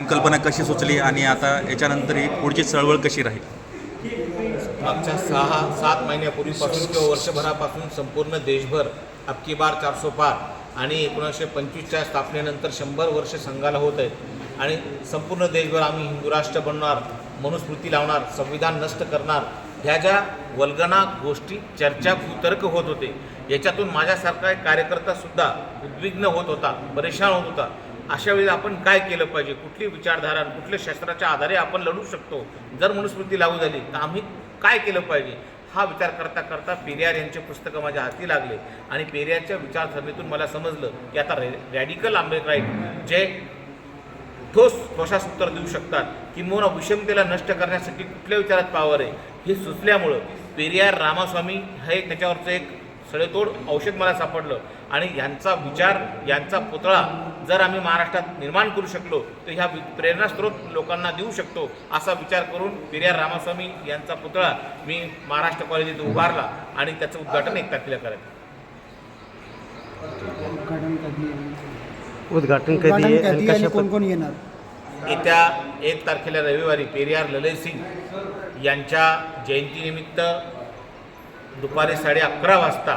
संकल्पना कशी सुचली आणि आता याच्यानंतर ही पुढची चळवळ कशी राहील? मागच्या सहा सात महिन्यापूर्वीपासून किंवा वर्षभरापासून संपूर्ण देशभर अबकी बार चारसो पार आणि एकोणीसशे पंचवीसच्या स्थापनेनंतर शंभर वर्ष संघाला होत आहेत. आणि संपूर्ण देशभर आम्ही हिंदू राष्ट्र बनणार मनुस्मृती लावणार संविधान नष्ट करणार ह्या ज्या वल्गना गोष्टी चर्चा कुतर्क होत होते याच्यातून माझ्यासारखा एक कार्यकर्तासुद्धा उद्विग्न होत होता परेशान होत होता. अशा वेळी आपण काय केलं पाहिजे? कुठली विचारधारा कुठल्या शस्त्राच्या आधारे आपण लढू शकतो? जर मनुस्मृती लागू झाली तर आम्ही काय केलं पाहिजे? हा विचार करता करता पेरियार यांचे पुस्तकं माझ्या हाती लागले. आणि पेरियारच्या विचारसरणीतून मला समजलं की आता रे रॅडिकल आंबेडकराईट जे ठोस ठोसास उत्तर देऊ शकतात. किंवा विषमतेला नष्ट करण्यासाठी कुठल्या विचारात पावर आहे? हे सुचल्यामुळं पेरियार रामास्वामी हे त्याच्यावरचं एक सडेतोड औषध मला सापडलं. आणि यांचा विचार यांचा पुतळा जर आम्ही महाराष्ट्रात निर्माण करू शकलो तर ह्या प्रेरणास्रोत लोकांना देऊ शकतो असा विचार करून पेरियार रामास्वामी यांचा पुतळा मी महाराष्ट्र कॉलेजात उभारला आणि त्याचं उद्घाटन एक तारखेला करायचं उद्घाटन कधी आहे? कोण कोण येणार? येत्या एक तारखेला रविवारी पेरियार ललय सिंग यांच्या जयंतीनिमित्त दुपारी साडे अकरा वाजता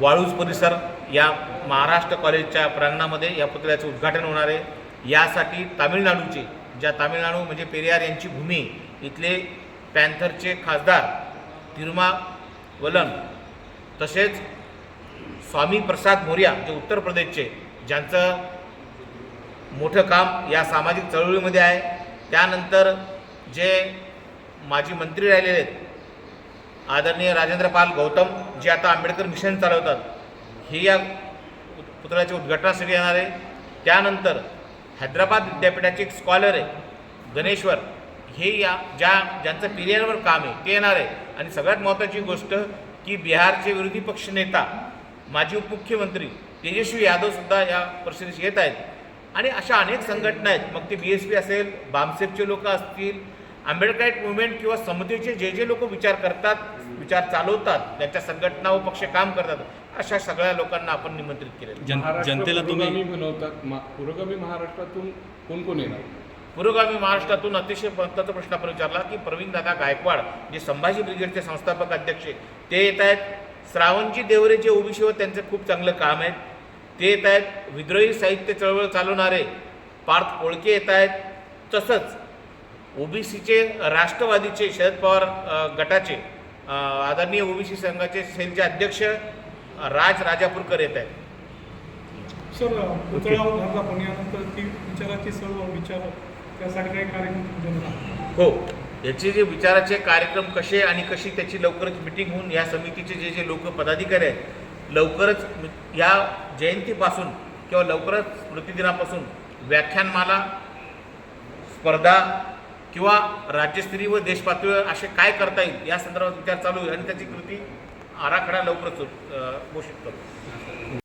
वाळूज परिसर या महाराष्ट्र कॉलेजच्या प्रांगणामध्ये या पुतळ्याचं उद्घाटन होणार आहे. यासाठी तामिळनाडूचे ज्या तामिळनाडू म्हणजे पेरियार यांची भूमी इथले पॅन्थरचे खासदार तिरुमा वलन तसेच स्वामी प्रसाद मोर्या जे उत्तर प्रदेशचे ज्यांचं मोठं काम या सामाजिक चळवळीमध्ये आहे. त्यानंतर जे माजी मंत्री राहिलेले आहेत आदरणीय राजेंद्र पाल गौतम जे आता आंबेडकर मिशन चालवतात हे या पुतळ्याच्या उद्घाटनासाठी येणार आहे. त्यानंतर हैदराबाद विद्यापीठाचे एक स्कॉलर आहे गणेश्वर हे या ज्या ज्यांचं पिरियरवर काम आहे ते येणार आहे. आणि सगळ्यात महत्त्वाची गोष्ट की बिहारचे विरोधी पक्षनेता माजी उपमुख्यमंत्री तेजस्वी यादवसुद्धा या परिषदेशी येत आहेत. आणि अशा अनेक संघटना आहेत. मग ते बी एस पी असेल बामसेपचे लोक असतील आंबेडकराईट मुवमेंट किंवा समतेचे जे जे लोक विचार करतात विचार चालवतात त्यांच्या संघटना व पक्ष काम करतात अशा सगळ्या लोकांना आपण निमंत्रित महाराष्ट्र जनतेला पुरोगामी तुम्ही बनवतात. पुरोगामी महाराष्ट्रातून कोण कोण येणार? पुरोगामी महाराष्ट्रातून अतिशय महत्त्वाचा प्रश्न आपण विचारला की प्रवीणदादा गायकवाड जे संभाजी ब्रिगेडचे संस्थापक अध्यक्ष ते येत आहेत. श्रावणजी देवरे जे ओबीसीवर त्यांचं खूप चांगलं काम आहे. ते येत आहेत विद्रोही साहित्य चळवळ चालवणारे पार्थ कोळके येत आहेत तसंच ओबीसीचे राष्ट्रवादीचे शरद पवार गटाचे आदरणीय ओबीसी संघाचे सेलचे अध्यक्ष राज राजापूरकर येत आहेत. सर पुतळा उभारला पण यानंतर ती विचाराची सर्व विचार त्यासाठी काही कार्यक्रम तुमच्याकडे हो. याचे जे विचाराचे कार्यक्रम कसे आणि कशी त्याची लवकरच मिटिंग होऊन या समितीचे जे जे लोक पदाधिकारी आहेत लवकरच या जयंतीपासून किंवा लवकरच स्मृतिदिनापासून व्याख्यानमाला स्पर्धा किंवा राज्यस्तरीय व देशपातळीवर असे काय करता येईल या संदर्भात विचार चालू आहे आणि त्याची कृती आराखडा लवकरच घोषित करू